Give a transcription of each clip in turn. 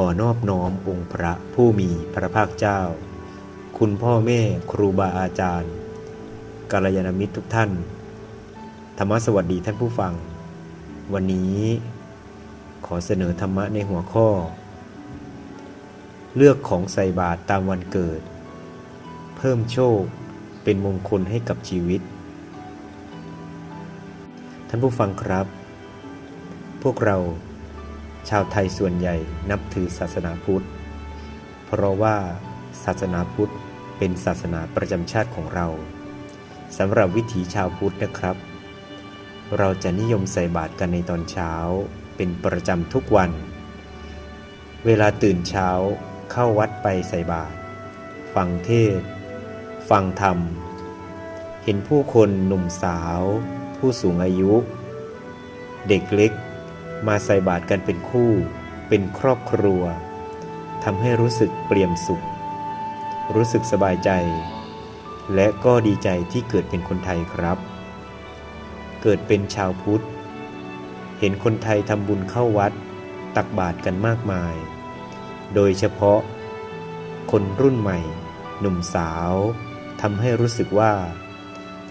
ขอนอบน้อมองค์พระผู้มีพระภาคเจ้า คุณพ่อแม่ครูบาอาจารย์กัลยาณมิตรทุกท่าน ธรรมสวัสดีท่านผู้ฟัง วันนี้ ขอเสนอธรรมะในหัวข้อ เลือกของใส่บาตรตามวันเกิด เพิ่มโชคเป็นมงคลให้กับชีวิต ท่านผู้ฟังครับ พวกเรา ชาวไทยส่วนใหญ่นับถือศาสนาพุทธ เพราะว่าศาสนาพุทธเป็นศาสนาประจำชาติของเราสำหรับวิถีชาวพุทธนะครับ เราจะนิยมใส่บาตรกันในตอนเช้า เป็นประจำทุกวัน เวลาตื่นเช้าเข้าวัดไปใส่บาตรฟังเทศ ฟังธรรม เห็นผู้คนหนุ่มสาว ผู้สูงอายุ เด็กเล็ก มาใส่บาตรกันเป็นคู่ เป็นครอบครัวทำให้รู้สึกเปลี่ยมสุข รู้สึกสบายใจ และก็ดีใจที่เกิดเป็นคนไทยครับ เกิดเป็นชาวพุทธ เห็นคนไทยทำบุญเข้าวัด ตักบาตรกันมากมาย โดยเฉพาะ คนรุ่นใหม่ หนุ่มสาวทำให้รู้สึกว่า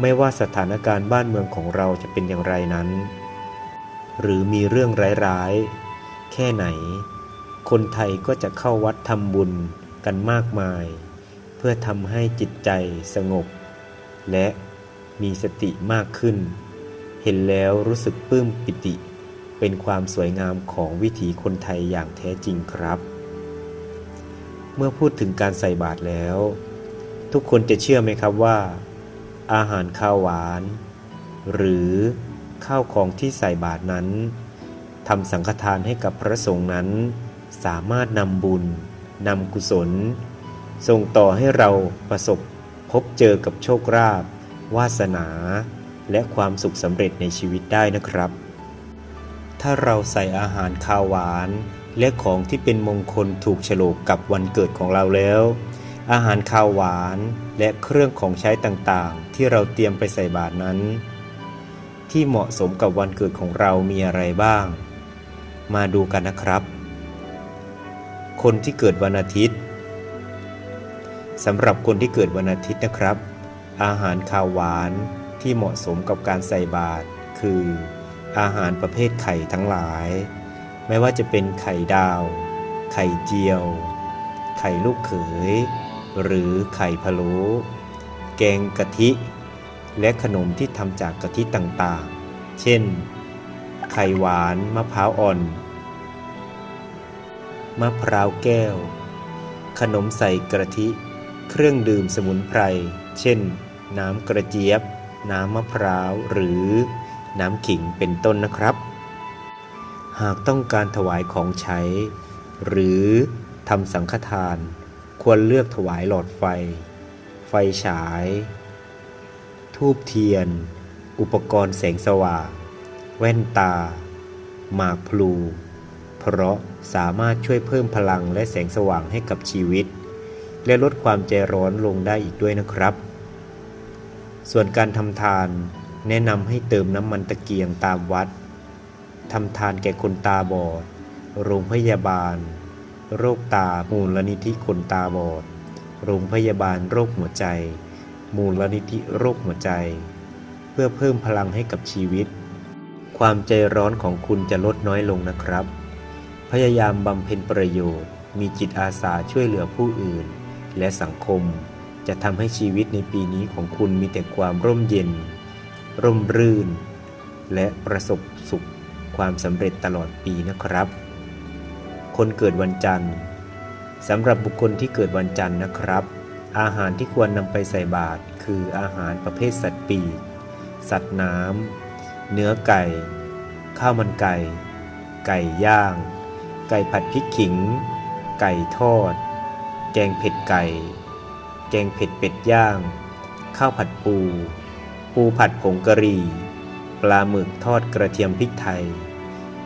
ไม่ว่าสถานการณ์บ้านเมืองของเราจะเป็นอย่างไรนั้น หรือมีเรื่องร้ายๆ แค่ไหน คนไทยก็จะเข้าวัดทำบุญกันมากมาย เพื่อทำให้จิตใจสงบ และมีสติมากขึ้น เห็นแล้วรู้สึกปลื้มปิติ เป็นความสวยงามของวิถีคนไทยอย่างแท้จริงครับ เมื่อพูดถึงการใส่บาตรแล้ว ทุกคนจะเชื่อไหมครับว่า อาหารข้าวหวาน หรือ ข้าวของที่ใส่บาตรนั้นทำสังฆทานให้กับพระสงฆ์นั้น สามารถนำบุญนำกุศล ส่งต่อให้เราประสบพบเจอกับโชคราภวาสนา และความสุขสำเร็จในชีวิตได้นะครับ ถ้าเราใส่อาหารข้าวหวาน และของที่เป็นมงคลถูกฉลกกับวันเกิดของเราแล้ว อาหารข้าวหวานและเครื่องของใช้ต่างๆ ที่เราเตรียมไปใส่บาตรนั้น ที่เหมาะสมกับวันเกิดของเรามีอะไรบ้าง มาดูกันนะครับ คนที่เกิดวันอาทิตย์สำหรับคนที่เกิดวันอาทิตย์นะครับ อาหารข้าวหวานที่เหมาะสมกับการใส่บาตรคือ อาหารประเภทไข่ทั้งหลาย ไม่ว่าจะเป็นไข่ดาว ไข่เจียว ไข่ลูกเขย หรือไข่พะโล้แกงกะทิ และขนมที่ทำจากกะทิต่างๆ เช่น ไข่หวาน มะพร้าวอ่อน มะพร้าวแก้ว ขนมใส่กะทิ เครื่องดื่มสมุนไพร เช่น น้ำกระเจี๊ยบ น้ำมะพร้าว หรือน้ำขิงเป็นต้นนะครับ หากต้องการถวายของใช้ หรือทำสังฆทาน ควรเลือกถวายหลอดไฟ ไฟฉาย ทูบเทียน อุปกรณ์แสงสว่าง แว่นตา หมากพลู เพราะสามารถช่วยเพิ่มพลังและแสงสว่างให้กับชีวิต และลดความใจร้อนลงได้อีกด้วยนะครับ ส่วนการทำทานแนะนำให้เติมน้ำมันตะเกียงตามวัดทำทานแก่คนตาบอด โรงพยาบาล โรคตา มูลนิธิคนตาบอด โรงพยาบาลโรคหัวใจ มูลนิธิโรคหัวใจ เพื่อเพิ่มพลังให้กับชีวิต ความใจร้อนของคุณจะลดน้อยลงนะครับ พยายามบำเพ็ญประโยชน์ มีจิตอาสาช่วยเหลือผู้อื่น และสังคม จะทำให้ชีวิตในปีนี้ของคุณมีแต่ความร่มเย็น ร่มรื่น และประสบสุขความสำเร็จตลอดปีนะครับ คนเกิดวันจันทร์สำหรับบุคคลที่เกิดวันจันทร์นะครับ อาหารที่ควรนำไปใส่บาตรคืออาหารประเภทสัตว์ปีก สัตว์น้ำ เนื้อไก่ ข้าวมันไก่ ไก่ย่าง ไก่ผัดพริกขิง ไก่ทอด แกงเผ็ดไก่ แกงเผ็ดเป็ดย่าง ข้าวผัดปู ปูผัดผงกะหรี่ ปลาหมึกทอดกระเทียมพริกไทย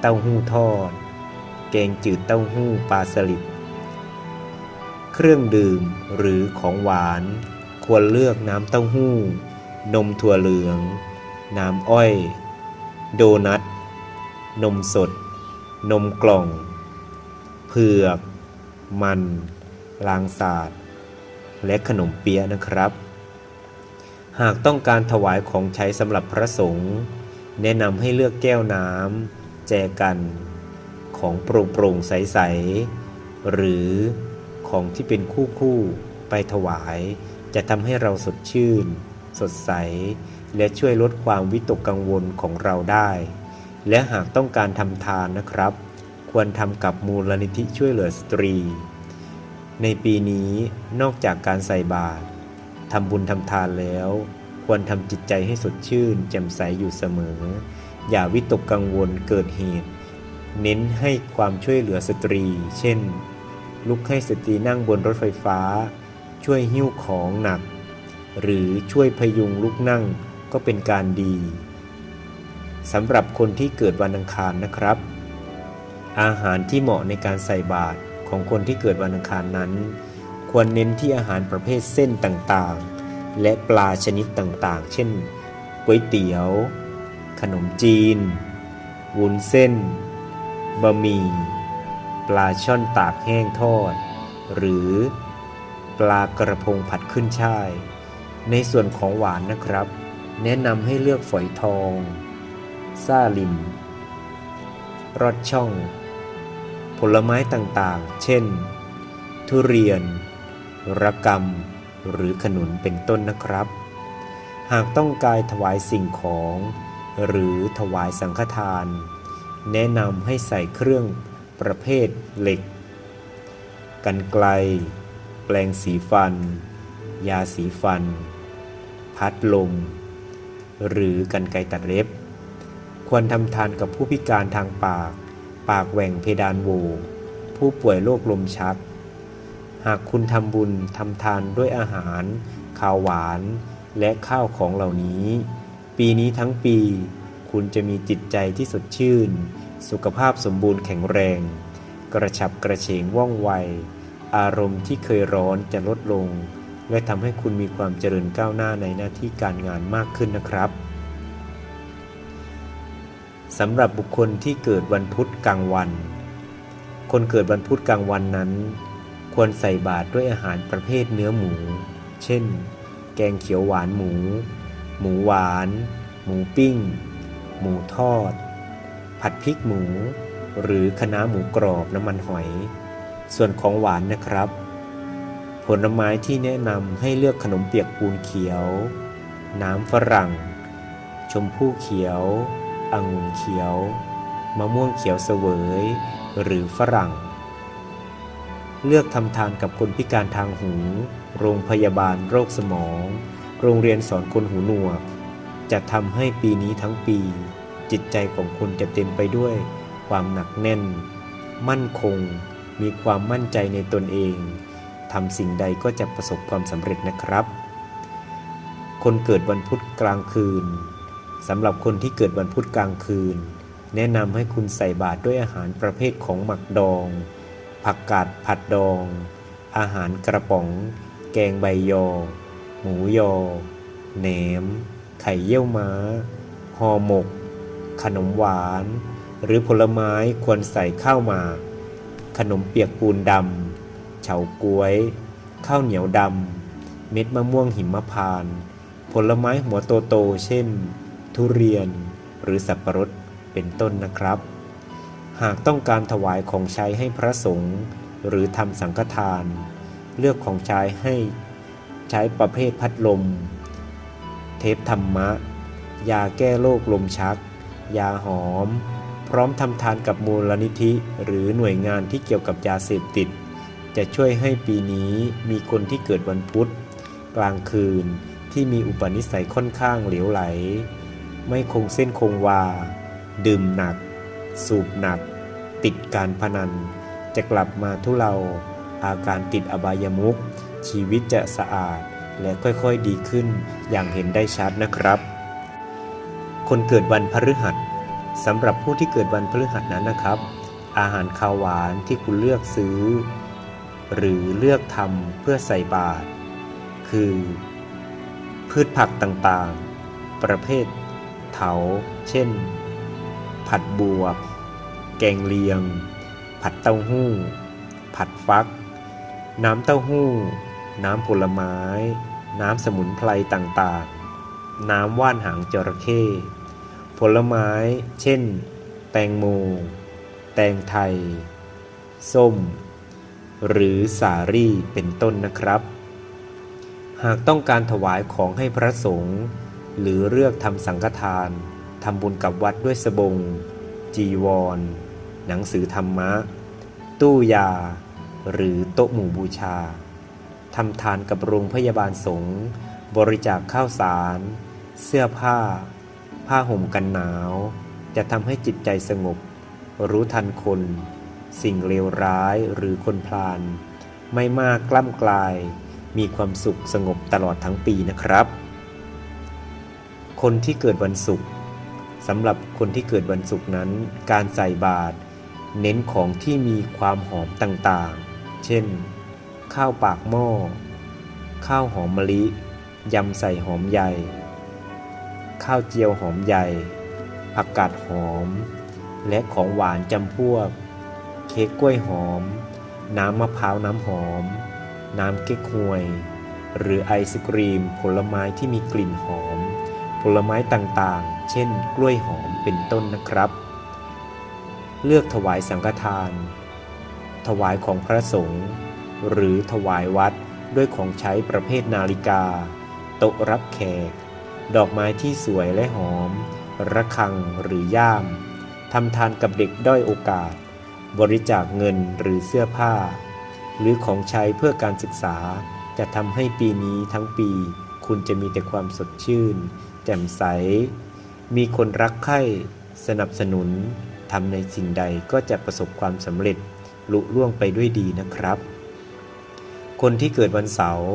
เต้าหู้ทอด แกงจืดเต้าหู้ปลาสลิด เครื่องดื่มหรือของหวาน ควรเลือกน้ำเต้าหู้ นมถั่วเหลือง น้ำอ้อย โดนัท นมสด นมกล่อง เผือก มัน ลางสาดและขนมเปี๊ยะนะครับ หากต้องการถวายของใช้สำหรับพระสงฆ์แนะนำให้เลือกแก้วน้ำแจกัน ของโปร่งๆใส ๆ หรือ ของที่เป็นคู่คู่ไปถวาย จะทำให้เราสดชื่น สดใส และช่วยลดความวิตกกังวลของเราได้ และหากต้องการทำทานนะครับ ควรทำกับมูลนิธิช่วยเหลือสตรี ในปีนี้นอกจากการใส่บาตรทำบุญทำทานแล้ว ควรทำจิตใจให้สดชื่น แจ่มใสอยู่เสมอ อย่าวิตกกังวลเกิดเหตุ เน้นให้ความช่วยเหลือสตรี เช่น ลุกให้สตรีนั่งบนรถไฟฟ้า ช่วยหิ้วของหนัก หรือช่วยพยุงลุกนั่งก็เป็นการดีสำหรับคนที่เกิดวันอังคารนะครับ อาหารที่เหมาะในการใส่บาตรของคนที่เกิดวันอังคารนั้น ควรเน้นที่อาหารประเภทเส้นต่างๆ และปลาชนิดต่างๆ เช่นก๋วยเตี๋ยว ขนมจีน วุ้นเส้น บะหมี่ ปลาช่อนตากแห้งทอด หรือปลากระพงผัดขึ้นช่าย ในส่วนของหวานนะครับ แนะนำให้เลือกฝอยทองซาลิมรอดช่อง ผลไม้ต่างๆ เช่น ทุเรียน ระกำหรือขนุนเป็นต้นนะครับ หากต้องการถวายสิ่งของ หรือถวายสังฆทาน แนะนำให้ใส่เครื่อง ประเภทเหล็ก กันไกล แปลงสีฟัน ยาสีฟัน พัดลม หรือกันไกตัดเล็บ ควรทำทานกับผู้พิการทางปาก ปากแหว่งเพดานโว ผู้ป่วยโรคลมชัก หากคุณทำบุญทำทานด้วยอาหาร ข้าวหวาน และข้าวของเหล่านี้ ปีนี้ทั้งปี คุณจะมีจิตใจที่สดชื่น สุขภาพสมบูรณ์แข็งแรง กระฉับกระเฉงว่องไว อารมณ์ที่เคยร้อนจะลดลง และทำให้คุณมีความเจริญก้าวหน้าในหน้าที่การงานมากขึ้นนะครับสำหรับบุคคลที่เกิดวันพุธกลางวัน คนเกิดวันพุธกลางวันนั้น ควรใส่บาตรด้วยอาหารประเภทเนื้อหมู เช่น แกงเขียวหวานหมู หมูหวาน หมูปิ้ง หมูทอด ผัดพริกหมู หรือคะน้าหมูกรอบน้ำมันหอย ส่วนของหวานนะครับ ผลไม้ที่แนะนำให้เลือกขนมเปียกปูนเขียว น้ำฝรั่ง ชมพู่เขียวองุ่นเขียว มะม่วงเขียวเสวย หรือฝรั่ง เลือกทำทานกับคนพิการทางหู โรงพยาบาลโรคสมอง โรงเรียนสอนคนหูหนวก จะทำให้ปีนี้ทั้งปี จิตใจของคุณจะเต็มไปด้วยความหนักแน่น มั่นคง มีความมั่นใจในตนเองทำสิ่งใดก็จะประสบความสำเร็จนะครับ คนเกิดวันพุธกลางคืนสำหรับคนที่เกิดวันพุธกลางคืน แนะนำให้คุณใส่บาตรด้วยอาหารประเภทของหมักดอง ผักกาดผัดดอง อาหารกระป๋อง แกงใบยอ หมูยอแหนม ไข่เยี่ยวม้าห่อหมก ขนมหวาน หรือผลไม้ควรใส่ข้าวหมาก ขนมเปียกปูนดำเฉาก๊วย ข้าวเหนียวดำเม็ดมะม่วงหิมพาน ผลไม้หัวโตๆเช่น ทุเรียน หรือสับปะรดเป็นต้นนะครับ หากต้องการถวายของใช้ให้พระสงฆ์หรือทำสังฆทาน เลือกของใช้ให้ใช้ประเภทพัดลม เทปธรรมะ ยาแก้โรคลมชัก ยาหอม พร้อมทำทานกับมูลนิธิ หรือหน่วยงานที่เกี่ยวกับยาเสพติด จะช่วยให้ปีนี้มีคนที่เกิดวันพุธ กลางคืนที่มีอุปนิสัยค่อนข้างเหลวไหล ไม่คงเส้นคงวา ดื่มหนัก สูบหนัก ติดการพนัน จะกลับมาทุเลาอาการติดอบายมุขชีวิตจะสะอาดและค่อยๆดีขึ้นอย่างเห็นได้ชัดนะครับ คนเกิดวันพฤหัสสำหรับผู้ที่เกิดวันพฤหัสนั้นนะครับ อาหารคาวหวานที่คุณเลือกซื้อ หรือเลือกทำเพื่อใส่บาตรคือ พืชผักต่างๆ ประเภทเถา เช่น ผัดบวบแกงเลียง ผัดเต้าหู้ ผัดฟัก น้ำเต้าหู้ น้ำผลไม้ น้ำสมุนไพรต่างๆ น้ำว่านหางจระเข้ผลไม้ เช่น แตงโม แตงไทย ส้ม หรือสาลี่เป็นต้นนะครับ หากต้องการถวายของให้พระสงฆ์หรือเลือกทำสังฆทานทำบุญกับวัดด้วยสบง จีวร หนังสือธรรมะ ตู้ยา หรือโต๊ะหมู่บูชาทำทานกับโรงพยาบาลสงฆ์บริจาคข้าวสาร เสื้อผ้า ผ้าห่มกันหนาว จะทำให้จิตใจสงบ รู้ทันคน สิ่งเลวร้ายหรือคนพลาน ไม่มากกล้ำกลาย มีความสุขสงบตลอดทั้งปีนะครับ คนที่เกิดวันศุกร์สำหรับคนที่เกิดวันศุกร์นั้น การใส่บาตรเน้นของที่มีความหอมต่างๆ เช่น ข้าวปากหม้อ ข้าวหอมมะลิ ยำใส่หอมใหญ่ ข้าวเจียวหอมใหญ่ ผักกาดหอม และของหวานจำพวก เค้กกล้วยหอม น้ำมะพร้าวน้ำหอม น้ำเก๊กฮวย หรือไอศกรีม ผลไม้ที่มีกลิ่นหอม ผลไม้ต่างๆ เช่น กล้วยหอมเป็นต้นนะครับ เลือกถวายสังฆทาน ถวายของพระสงฆ์หรือถวายวัดด้วยของใช้ประเภทนาฬิกา โต๊ะรับแขก ดอกไม้ที่สวยและหอม ระฆังหรือย่าม ทำทานกับเด็กด้อยโอกาส บริจาคเงินหรือเสื้อผ้า หรือของใช้เพื่อการศึกษา จะทำให้ปีนี้ทั้งปี คุณจะมีแต่ความสดชื่น แจ่มใส มีคนรักใคร่สนับสนุนทำในสิ่งใดก็จะประสบความสำเร็จลุล่วงไปด้วยดีนะครับ คนที่เกิดวันเสาร์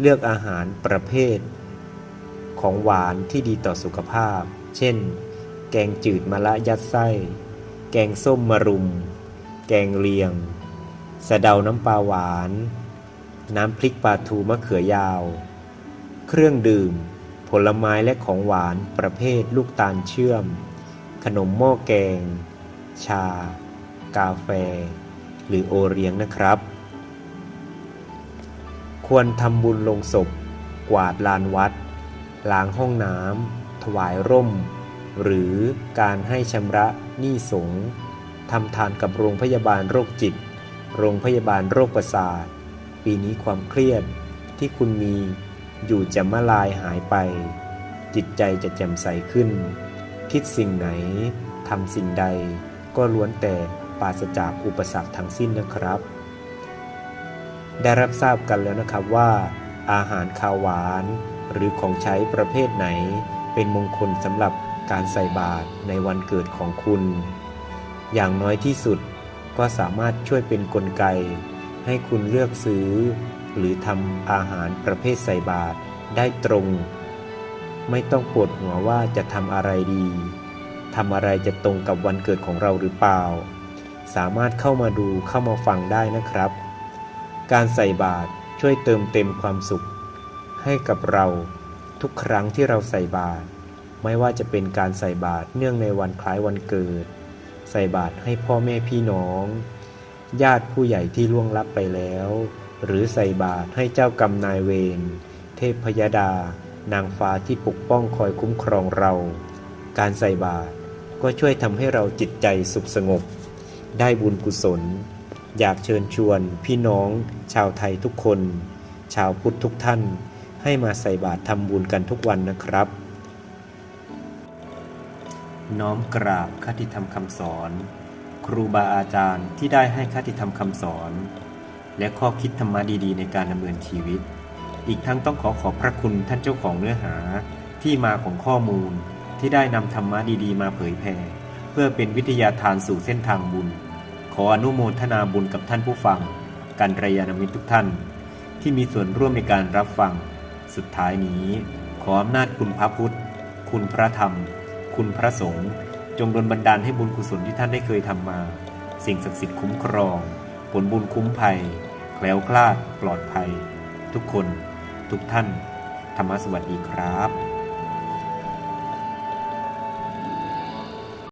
เลือกอาหารประเภท ของหวานที่ดีต่อสุขภาพ เช่น แกงจืดมะละยัดไส้ แกงส้มมะรุม แกงเลียง สะเดาน้ำปลาหวาน น้ำพริกปลาทูมะเขือยาว เครื่องดื่ม ผลไม้และของหวานประเภทลูกตาลเชื่อม ขนมหม้อแกง ชา กาแฟ หรือโอเลี้ยงนะครับ ควรทำบุญลงศพกวาดลานวัด ล้างห้องน้ำถวายร่ม หรือการให้ชำระหนี้สงทำทานกับโรงพยาบาลโรคจิต โรงพยาบาลโรคประสาท ปีนี้ความเครียดที่คุณมีอยู่จะมาลายหายไป จิตใจจะแจ่มใสขึ้น คิดสิ่งไหนทำสิ่งใด ก็ล้วนแต่ปราศจากอุปสรรคทั้งสิ้นนะครับ ได้รับทราบกันแล้วนะครับว่า อาหารคาวหวาน หรือของใช้ประเภทไหน เป็นมงคลสำหรับการใส่บาตรในวันเกิดของคุณ อย่างน้อยที่สุดก็สามารถช่วยเป็นนกลไก ให้คุณเลือกซื้อ หรือทำอาหารประเภทใส่บาตรได้ตรง ไม่ต้องปวดหัวว่าจะทำอะไรดีทำอะไรจะตรงกับวันเกิดของเราหรือเปล่า สามารถเข้ามาดูเข้ามาฟังได้นะครับ การใส่บาตรช่วยเติมเต็มความสุข ให้กับเราทุกครั้งที่เราใส่บาตรไม่ว่าจะเป็นการใส่บาตรเนื่องในวันคล้ายวันเกิด ใส่บาตรให้พ่อแม่พี่น้อง ญาติผู้ใหญ่ที่ล่วงลับไปแล้ว หรือใส่บาตรให้เจ้ากรรมนายเวรเทพพยดา นางฟ้าที่ปกป้องคอยคุ้มครองเรา การใส่บาตรก็ช่วยทำให้เราจิตใจสุขสงบ ได้บุญกุศล อยากเชิญชวนพี่น้อง ชาวไทยทุกคน ชาวพุทธทุกท่าน ให้มาใส่บาตรทำบุญกันทุกวันนะครับ น้อมกราบคติธรรมคำสอน ครูบาอาจารย์ที่ได้ให้คติธรรมคำสอน และข้อคิดธรรมะดีๆ ในการดำเนินชีวิต อีกทั้งต้องขอขอบพระคุณท่านเจ้าของเนื้อหาที่มาของข้อมูลที่ได้นำธรรมะดีๆ มาเผยแผ่เพื่อเป็นวิทยาทานสู่เส้นทางบุญ ขออนุโมทนาบุญกับท่านผู้ฟัง กันรยานมิตรทุกท่าน ที่มีส่วนร่วมในการรับฟัง สุดท้ายนี้ ขออำนาจคุณพระพุทธ คุณพระธรรม คุณพระสงฆ์จงดลบันดาลให้บุญกุศลที่ท่านได้เคยทำมา สิ่งศักดิ์สิทธิ์คุ้มครอง ผลบุญคุ้มภัย แคล้วคลาดปลอดภัย ทุกคน ทุกท่าน ธรรมสวัสดีครับ